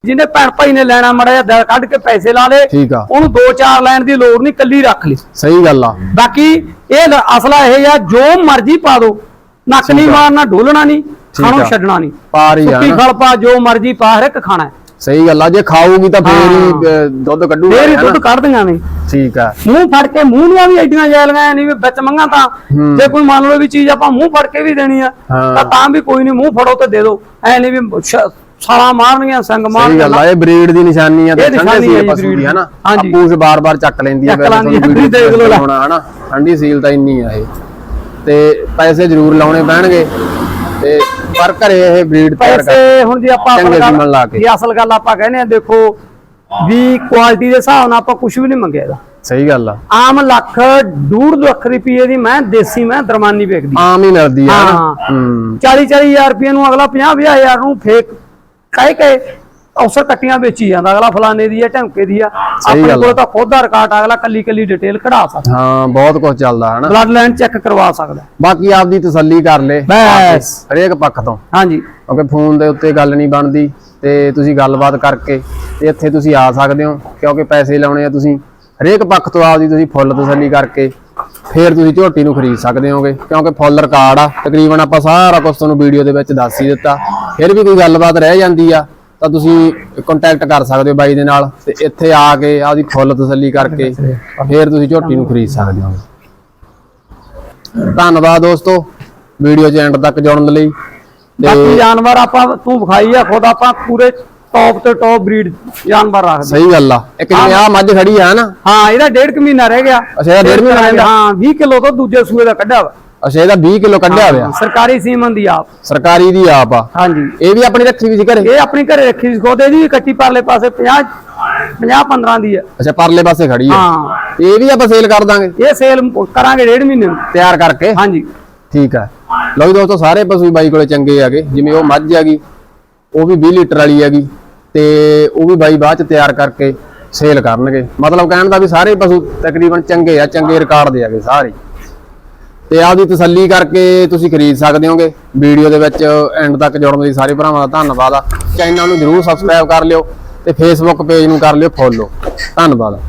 ਜਿਹਨੇ ਭੈਣ ਭਾਈ ਨੇ ਲੈਣਾ ਮੜਾ ਜਾਂ ਦਿਲ ਕੱਢ ਕੇ ਪੈਸੇ ਲਾ ਲੇ ਠੀਕ ਆ ਉਹਨੂੰ ਦੋ ਚਾਰ ਲੈਣ ਦੀ ਲੋੜ ਨਹੀਂ ਕੱਲੀ ਰੱਖ ਲਈ ਸਹੀ ਗੱਲ ਆ ਬਾਕੀ ਇਹ ਲ- ਅਸਲਾ ਇਹ ਆ ਜੋ ਮਰਜ਼ੀ ਪਾ ਦੋ ਨੱਕ ਨਹੀਂ। ਮਾਰਨਾ ਢੋਲਣਾ ਨਹੀਂ ਖਾਣੋਂ ਆ। ਛੱਡਣਾ ਨਹੀਂ ਪਾਰ ਹੀ ਆ ਸੁੱਕੀ ਨਾ ਖਲ ਪਾ ਜੋ ਮਰਜ਼ੀ ਪਾ ਹਰ ਇੱਕ ਖਾਣਾ ਹੈ। ਸਹੀ ਗੱਲ ਆ ਜੇ ਖਾਊਗੀ ਤਾਂ ਫੇਰ ਹੀ ਦੁੱਧ ਕੱਢੂਗਾ ਫੇਰ ਹੀ ਦੁੱਧ ਨਾ? ਕੱਢਦੀਆਂ ਨੇ ਠੀਕ ਆ ਮੂੰਹ ਫੜ ਕੇ ਮੂੰਹ ਦੀਆਂ ਵੀ ਐਡੀਆਂ ਜੈਲੀਆਂ ਨਹੀਂ ਵੀ ਵਿੱਚ ਮੰਗਾ ਤਾਂ ਹੂੰ। ਜੇ ਕੋਈ ਮੰਨ ਲਓ ਵੀ ਚੀਜ਼ ਆਪਾਂ ਮੂੰਹ ਫੜ ਕੇ ਵੀ ਦੇਣੀ ਆ ਹਾਂ। ਤਾਂ ਤਾਂ ਵੀ ਕੋਈ ਨਹੀਂ ਮੂੰਹ ਫੜੋ ਤੇ ਦੇ ਦਿਓ ਐ ਨਹੀਂ ਵੀ ਸ਼- ਛਾਲਾਂ ਮਾਰਨਗੀਆਂ ਸੰਗ ਸਹੀ ਗੱਲ ਆ ਇਹ ਬਰੀਡ ਦੀ ਨਿਸ਼ਾਨੀ ਆ ਇਹ ਠੰਡੇ ਨਿਸ਼ਾਨੀ ਸੀਲ ਹੈ ਜੀ ਪਸ਼ੂ breed ਦੀ ਦੀ। ਹੈ ਨਾ ਹਾਂਜੀ। ਪੂਛ ਬਾਰ-ਬਾਰ ਚੱਕ ਲੈਂਦੀ ਆ ਚੱਕ ਲੈਂਦੀ ਆ, ਵੀਡੀਓ ਦੇਖ ਲਓ ਲੈ। ਹੋਣਾ ਹਨਾ? ਠੰਡੀ ਸੀਲ ਤਾਂ ਇੰਨੀ ਆ ਇਹ। ਤੇ ਪੈਸੇ ਜ਼ਰੂਰ ਲਾਉਣੇ ਪੈਣਗੇ। ਤੇ ਪਰ ਘਰੇ ਇਹ ਬਰੀਡ ਤਿਆਰ ਕਰ ਪੈਸੇ ਹੁਣ ਜੇ ਆਪਾਂ ਚੰਗੇ ਅਸਲ ਸੀਮਨ ਲਾ ਕੇ। ਜੇ ਅਸਲ ਗੱਲ ਆਪਾਂ ਕਹਿੰਦੇ ਆ ਦੇਖੋ ਵੀ ਕੁਆਲਿਟੀ ਦੇ ਹਿਸਾਬ ਨਾਲ ਆਪਾਂ ਕੁਝ ਵੀ ਨਹੀਂ ਮੰਗਿਆ ਇਹਦਾ। ਸਹੀ ਗੱਲ ਆ। ਆਮ ਲੱਖ ਡੂਢ ਲੱਖ ਰੁਪਏ ਦੀ ਮੈਂ ਦੇਸੀ ਮੈਂ ਦਰਮਾਨੀ ਵੇਚਦੀ। ਆਮ ਹੀ ਮਿਲਦੀ ਆ ਹੂੰ। 40 40000 ਰੁਪਏ ਨੂੰ ਅਗਲਾ 50 ਹਜ਼ਾਰ ਨੂੰ ਫੇਕ ਕਹਿ ਕੇ ਅਵਸਰ ਕੱਟੀਆਂ ਵੇਚੀ ਜਾਂਦਾ ਅਗਲਾ ਫਲਾਣੇ ਦੀ ਹੈ ਢੰਕੇ ਦੀ ਆ। ਆਪਣੇ ਕੋਲ। ਤਾਂ ਖੁਦ ਦਾ ਰਿਕਾਰਡ ਅਗਲਾ ਕੱਲੀ ਕੱਲੀ ਡਿਟੇਲ ਕਢਾ ਸਕਦਾ। ਹਾਂ ਬਹੁਤ ਕੁਝ ਚੱਲਦਾ ਹਨਾ। ਬਲੱਡ ਲਾਈਨ ਚੈੱਕ ਕਰਵਾ ਸਕਦਾ। ਬਾਕੀ ਆਪਦੀ ਤਸੱਲੀ ਕਰ ਲੈ। ਬਸ। ਹਰੇਕ ਪੱਖ ਤੋਂ। ਹਾਂਜੀ। ਕਿਉਂਕਿ ਫੋਨ ਦੇ ਉੱਤੇ ਗੱਲ ਨਹੀਂ ਬਣਦੀ ਤੇ ਤੁਸੀਂ ਗੱਲਬਾਤ ਕਰਕੇ ਤੇ ਇੱਥੇ ਤੁਸੀਂ ਆ ਸਕਦੇ ਹੋ ਕਿਉਂਕਿ ਪੈਸੇ ਲਾਉਣੇ ਆ ਤੁਸੀਂ। ਹਰੇਕ ਪੱਖ ਤੋਂ ਆਪਦੀ ਤੁਸੀਂ ਫੁੱਲ ਤਸੱਲੀ ਕਰਕੇ ਫੇਰ ਤੁਸੀਂ ਝੋਟੀ ਨੂੰ ਖਰੀਦ ਸਕਦੇ ਹੋਗੇ, ਕਿਉਂਕਿ ਫੁੱਲ ਰਿਕਾਰਡ ਆ। ਤਕਰੀਬਨ ਆਪਾਂ ਸਾਰਾ ਕੁਝ ਤੁਹਾਨੂੰ ਵੀਡੀਓ ਦੇ ਵਿੱਚ ਦੱਸ ਹੀ ਦਿੱਤਾ। ਫਿਰ ਵੀ ਕੋਈ ਗੱਲਬਾਤ ਰਹਿ ਜਾਂਦੀ ਆ, ਤਾਂ ਤੁਸੀਂ ਕੰਟੈਕਟ ਕਰ ਸਕਦੇ ਹੋ ਬਾਈ ਦੇ ਨਾਲ ਤੇ ਇੱਥੇ ਆ ਕੇ ਆਪਦੀ ਫੁੱਲ ਤਸੱਲੀ ਕਰਕੇ ਫਿਰ ਤੁਸੀਂ ਝੋਟੀ ਨੂੰ ਖਰੀਦ ਸਕਦੇ ਹੋ ਧੰਨਵਾਦ ਦੋਸਤੋ, ਵੀਡੀਓ ਚ ਐਂਡ ਤੱਕ ਜੁੜਨ ਲਈ। ਬਾਕੀ ਜਾਨਵਰ ਆਪਾਂ ਤੂੰ ਵਿਖਾਈ ਆ, ਖੁਦ ਆਪਾਂ ਪੂਰੇ ਟੌਪ ਤੇ ਟੌਪ ਬਰੀਡ ਜਾਨਵਰ ਰੱਖਦੇ। ਸਹੀ ਗੱਲ ਆ। ਇੱਕ ਜਿਵੇਂ ਆ ਮੱਝ ਖੜੀ ਆ ਨਾ। ਹਾਂ ਇਹਦਾ ਡੇਢ ਕੁ ਮਹੀਨਾ ਰਹਿ ਗਿਆ। ਅੱਛਾ, ਇਹਦਾ ਡੇਢ ਮਹੀਨਾ ਰਹਿ ਗਿਆ। ਹਾਂ 20 ਕਿਲੋ ਤੋਂ ਦੂਜੇ ਸੂਏ ਦਾ ਕੱਢਿਆ ਵਾ। ਅੱਛਾ ਇਹਦਾ 20 ਕਿਲੋ ਕੱਢਿਆ ਹੋਇਆ। ਸਰਕਾਰੀ ਸੀਮਨ ਦੀ ਆਪ। ਸਰਕਾਰੀ ਦੀ ਆਪ ਆ। ਹਾਂਜੀ। ਇਹ ਵੀ ਆਪਣੀ ਰੱਖੀ ਵੀ ਸੀ ਘਰੇ? ਇਹ ਆਪਣੀ ਘਰੇ ਰੱਖੀ ਸੀ ਖੁਦ ਵੀ ਕੱਟੀ ਪਰਲੇ ਪਾਸੇ 50 50 15 ਦੀ ਆ। ਅੱਛਾ ਪਰਲੇ ਪਾਸੇ ਖੜੀ ਆ। ਹਾਂ। ਇਹ ਵੀ ਆਪਾਂ ਸੇਲ ਕਰ ਦਾਂਗੇ? ਇਹ ਸੇਲ ਕਰਾਂਗੇ ਡੇਢ ਮਹੀਨੇ ਨੂੰ। ਤਿਆਰ ਕਰਕੇ? ਹਾਂਜੀ। ਠੀਕ ਆ। ਲਓ ਜੀ ਦੋਸਤੋ ਸਾਰੇ ਪਸ਼ੂ ਬਾਈ ਕੋਲੇ ਚੰਗੇ ਹੈਗੇ। ਜਿਵੇਂ ਉਹ ਮੱਝ ਹੈਗੀ ਉਹ ਵੀ 20 ਲੀਟਰ ਵਾਲੀ ਹੈਗੀ। ਤੇ ਉਹ ਵੀ ਬਾਈ ਬਾਅਦ ਚ ਤਿਆਰ ਕਰਕੇ ਸੇਲ ਕਰਨਗੇ। ਮਤਲਬ ਕਹਿਣ ਦਾ ਵੀ ਸਾਰੇ ਪਸ਼ੂ ਤਕਰੀਬਨ ਚੰਗੇ ਆ, ਚੰਗੇ ਰਿਕਾਰਡ ਦੇ ਹੈਗੇ ਸਾਰੇ। ਤੇ ਆਪਦੀ ਤਸੱਲੀ ਕਰਕੇ ਤੁਸੀਂ ਖਰੀਦ ਸਕਦੇ ਹੋਗੇ। ਵੀਡੀਓ ਦੇ ਵਿੱਚ ਐਂਡ ਤੱਕ ਜੁੜਨ ਲਈ ਸਾਰੇ ਭਰਾਵਾਂ ਦਾ ਧੰਨਵਾਦ ਆ। ਚੈਨਲ ਨੂੰ ਜਰੂਰ ਸਬਸਕ੍ਰਾਈਬ ਕਰ ਲਿਓ ਤੇ ਫੇਸਬੁੱਕ ਪੇਜ ਨੂੰ ਕਰ ਲਿਓ ਫੋਲੋ ਧੰਨਵਾਦ।